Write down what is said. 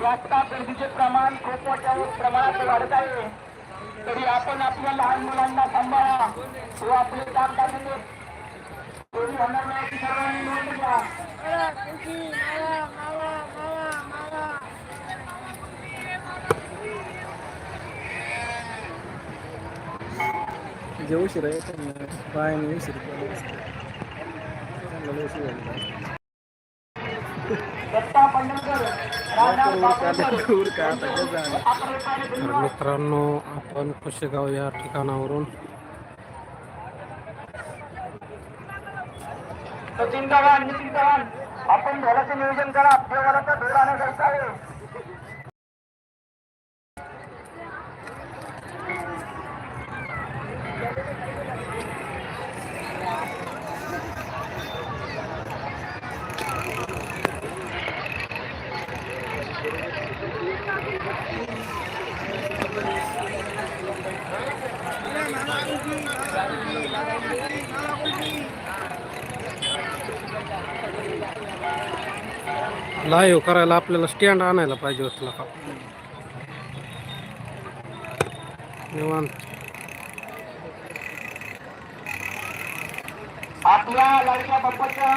वाचता गर्दीचे प्रमाण खूप मोठ्या प्रमाणात वाढत आहे तरी आपण आपल्या लहान मुलांना सांभाळा व आपले काम करणे होणार नाही जे उशीर आहे त्यांना पायाने उशीर तर मित्रांनो आपण कुशेगाव या ठिकाणावरून सचिन चव्हाण नितीन चव्हाण आपण ढोलाचे नियोजन करा. देवालाचा ढोल आणण्याकरता आहे. लाईव्ह करायला आपल्याला स्टँड आणायला पाहिजे होतं का? निवांत. आपल्या लाडक्या बाप्पाच्या